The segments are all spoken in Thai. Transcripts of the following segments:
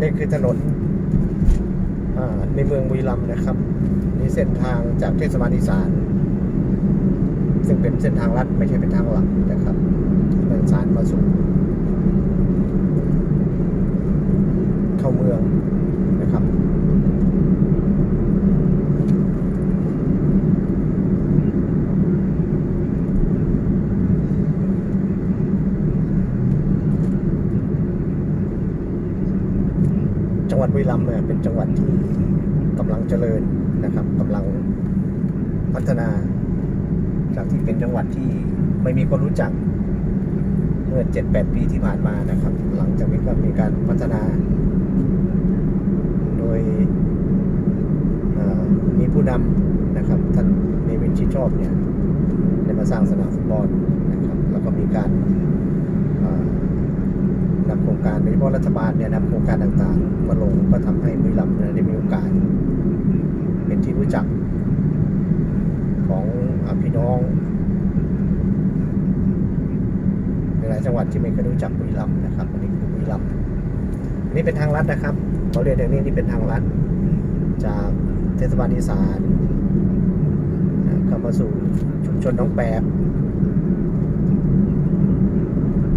นี่คือถนนในเมืองบุรีรัมย์นะครับ นี่เส้นทางจากเทศบาลอีสาน ซึ่งเป็นเส้นทางลัดไม่ใช่เป็นทางหลักนะครับเดินสารมาสู่เข้าเมืองนะครับ จั งหวัดบุรีรัมย์เนี่ยเป็นจังหวัดที่กำลังเจริญนะครับกำลังพัฒนาจากที่เป็นจังหวัดที่ไม่มีคนรู้จัก เมื่อ 7-8 ปีที่ผ่านมานะครับ หลังจากนี้ก็มีการพัฒนา โดยมีผู้นำนะครับท่านเนวินชิดชอบเนี่ยได้มาสร้างสนามฟุตบอลนะครับ แล้วก็มีการ นำโครงการโดยเฉพาะรัฐบาลเนี่ยนำโครงการต่างๆมาลงก็ทำให้บุรีรัมย์เนี่ยได้มีโอกาส เป็นที่รู้จักของอพี่น้องในหลายจังหวัดที่ไม่เคยรู้จักบุรีรัมย์นะครับอันนี้คือบุรีรัมย์นนี้เป็นทางลัดนะครับเขาเรียกอย่างนี้นี่เป็นทางลัด จากเทศบาลอีสานเข้ามาสู่ชุมชนน้องแปบ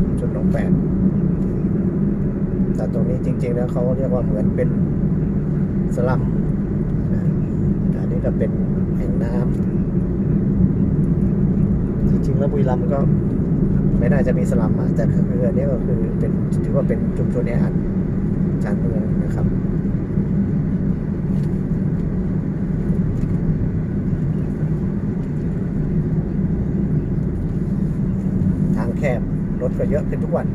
ชุมชนน้องแปบ แต่ตรงนี้จริง ๆ แล้วเขาเรียกว่าเหมือนเป็นสลัมนะอันนี้ก็เป็นแห่งน้ำจริงๆแล้วบุรีรัมย์ก็ไม่น่าจะมีสลัมอะแต่คืออันนี้ก็คือเป็นถือว่าเป็นชุมชนแออัดชานเมืองนะครับทางแคบรถก็เยอะขึ้นทุกวัน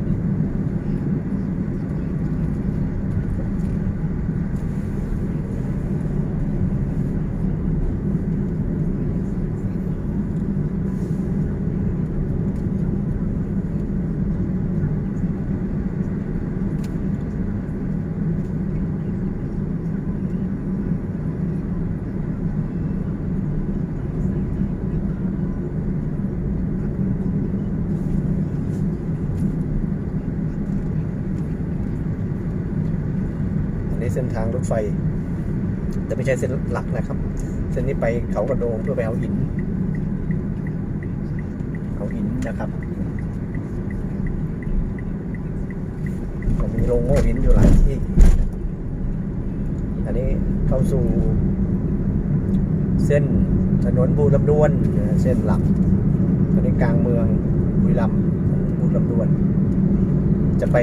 อั นนี้เส้นทางรถไฟ แต่ไม่ใช่เส้นหลักนะครับ เส้นนี้ไปเขากระโดงเพื่อไปเอาหินเอาหินนะครับก็มีโรงโง่หินอยู่หลายที่ อันนี้เข้าสู่ เส้นถนนบูรลำดวน เส้นหลักตอนนี้กลางเมืองบุรีรัมย์บูรลำดวน จะไป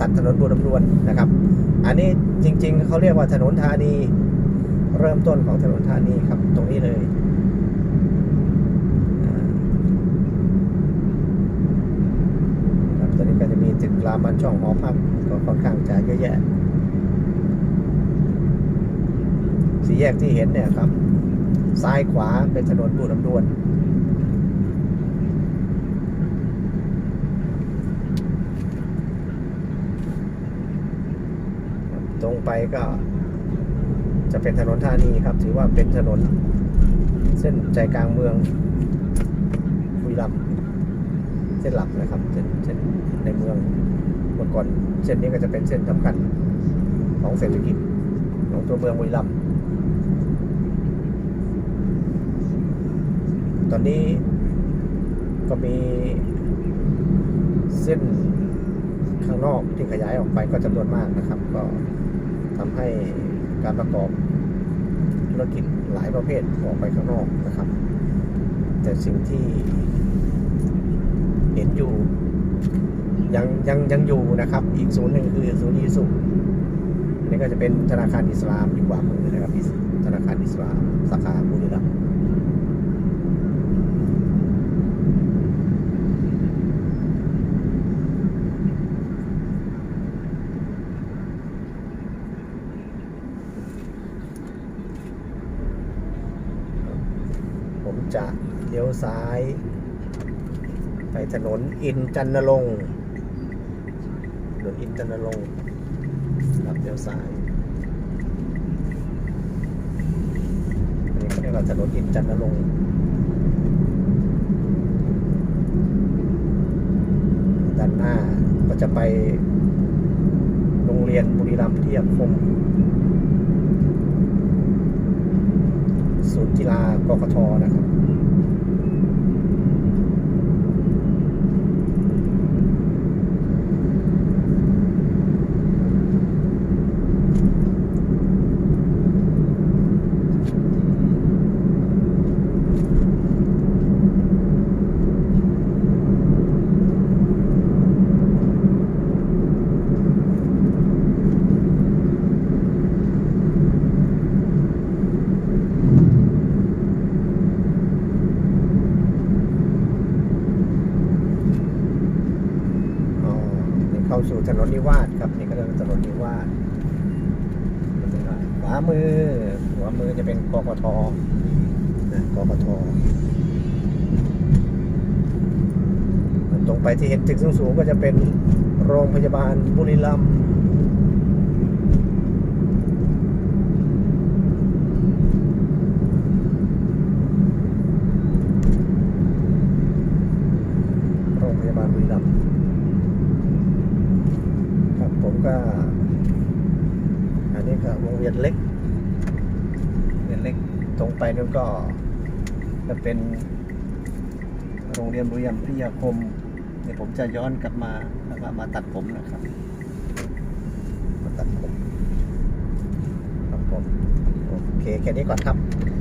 ตัดถนนบูรลำดวนนะครับ อันนี้จริงๆเขาเรียกว่าถนนธานี เริ่มต้นของถนนธานีครับ ตรงนี้เลยครับตอนนี้ก็จะมีตึกรามบ้านช่องหอพักก็ค่อนข้างจะเยอะแยะสี่แยกที่เห็นเนี่ยครับ ซ้ายขวาเป็นถนนบูรลำดวน ตรง ไปก็จะเป็นถนนธานีครับ ถือว่าเป็นถนนเส้นใจกลางเมืองบุรีรัมย์เส้นหลักนะครับเส้นเส้นในเมืองเมื่อก่อนเส้นนี้ก็จะเป็นเส้นสำคัญของเศรษฐกิจของตัวเมืองบุรีรัมย์ตอนนี้ก็มีเส้นข้างนอกที่ขยายออกไปก็จำนวนมากนะครับ ก็ ทำให้การประกอบธุรกิจหลายประเภทออกไปข้างนอกนะครับ แต่สิ่งที่เห็นอยู่ยังยังยังอยู่นะครับ อีกศูนย์หนึ่งคือศูนย์อีสุนี่ก็จะเป็นธนาคารอิสลามอยู่ขวามือนะครับอิสธนาคารอิสลามสาขาบุรีรัมย์ ผม จะเลี้ยวซ้าย ไปถนนอินจันนรงค์ถนนอินจันนรงค์รับเลี้ยวซ้ายอันนี้เรียกว่าถนนอินจันนรงค์ด้านหน้าก็จะไปโรงเรียนบุรีรัมย์พิทยาคม ศูนย์ กีฬากกทนะครับ อ๋อนี่เข้าสู่ ถนนนิวาสครับนี่ก็เรียกว่าถนนนิวาสขวามือขวามือจะเป็นกกทนะกกทตรงไปที่เห็นตึกสูงๆก็จะเป็นโรงพยาบาลบุรีรัมย์โรงพยาบาลบุรีรัมย์ ผมก็ อันนี้ก็วงเวียนเล็กเวียนเล็กตรงไปนั่นก็จะเป็น โรงเรียนบุรีรัมย์พิทยาคมเดี๋ยวผมจะย้อนกลับมาแล้วก็มาตัดผมนะครับมาตัดผมครับผมโอเคแค่นี้ก่อนครับ